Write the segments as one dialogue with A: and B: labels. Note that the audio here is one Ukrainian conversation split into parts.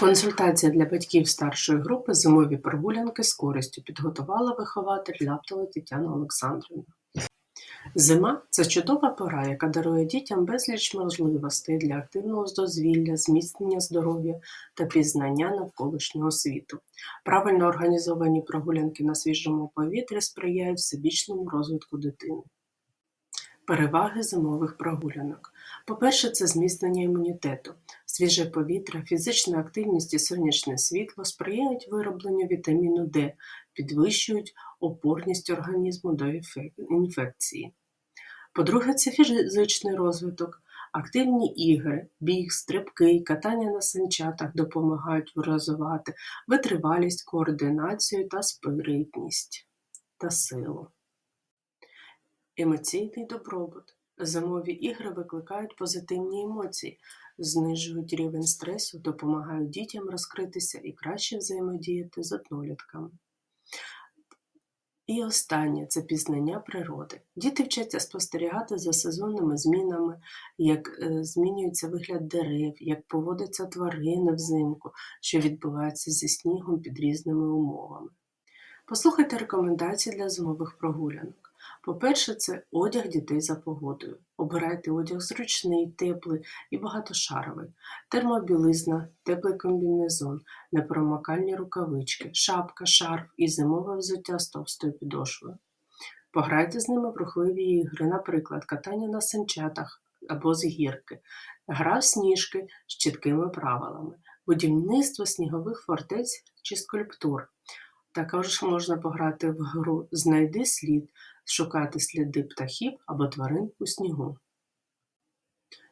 A: Консультація для батьків старшої групи «Зимові прогулянки з користю» підготувала вихователь Лаптова Тетяна Олександрівна. Зима – це чудова пора, яка дарує дітям безліч можливостей для активного дозвілля, зміцнення здоров'я та пізнання навколишнього світу. Правильно організовані прогулянки на свіжому повітрі сприяють всебічному розвитку дитини. Переваги зимових прогулянок. По-перше, це зміцнення імунітету. Свіже повітря, фізична активність і сонячне світло сприяють виробленню вітаміну Д, підвищують опорність організму до інфекції. По-друге, це фізичний розвиток. Активні ігри, біг, стрибки, катання на санчатах допомагають розвивати витривалість, координацію та спритність та силу. Емоційний добробут. Зимові ігри викликають позитивні емоції, знижують рівень стресу, допомагають дітям розкритися і краще взаємодіяти з однолітками. І останнє це пізнання природи. Діти вчаться спостерігати за сезонними змінами, як е, змінюється вигляд дерев, як поводяться тварини взимку, що відбувається зі снігом під різними умовами. Послухайте рекомендації для зимових прогулянок. По-перше, це одяг дітей за погодою. Обирайте одяг зручний, теплий і багатошаровий, термобілизна, теплий комбінезон, непромокальні рукавички, шапка, шарф і зимове взуття з товстою підошвою. Пограйте з ними в рухливі ігри, наприклад, катання на санчатах або з гірки, гра в сніжки з чіткими правилами, будівництво снігових фортець чи скульптур. Також можна пограти в гру Знайди слід, шукати сліди птахів або тварин у снігу.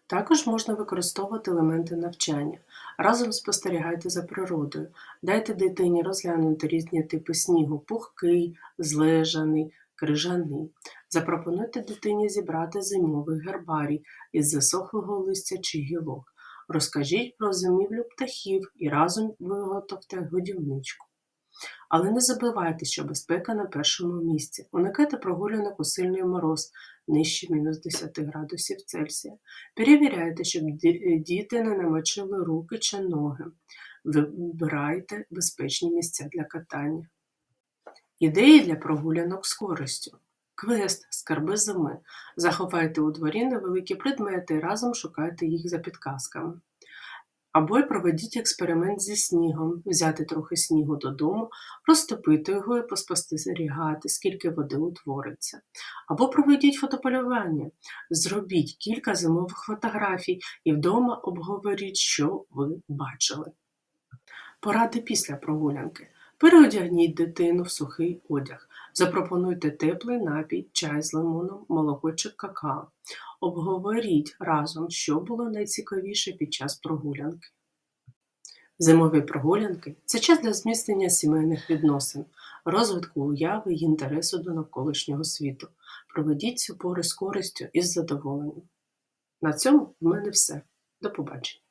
A: Також можна використовувати елементи навчання. Разом спостерігайте за природою. Дайте дитині розглянути різні типи снігу пухкий, злежаний, крижаний. Запропонуйте дитині зібрати зимовий гербарій із засохлого листя чи гілок. Розкажіть про зимівлю птахів і разом виготовте годівничку. Але не забувайте, що безпека на першому місці. Уникайте прогулянок у сильний мороз нижче мінус 10 градусів Цельсія. Перевіряйте, щоб діти не намочили руки чи ноги. Вибирайте безпечні місця для катання. Ідеї для прогулянок з користю. Квест скарби зими. Заховайте у дворі невеликі предмети і разом шукайте їх за підказками. Або й проведіть експеримент зі снігом, взяти трохи снігу додому, розтопити його і поспостерігати, скільки води утвориться. Або проведіть фотополювання, зробіть кілька зимових фотографій і вдома обговоріть, що ви бачили. Поради після прогулянки. Переодягніть дитину в сухий одяг. Запропонуйте теплий напій, чай з лимоном, молоко чи какао. Обговоріть разом, що було найцікавіше під час прогулянки. Зимові прогулянки це час для зміцнення сімейних відносин, розвитку уяви й інтересу до навколишнього світу. Проведіть цю пору з користю і з задоволенням. На цьому в мене все. До побачення.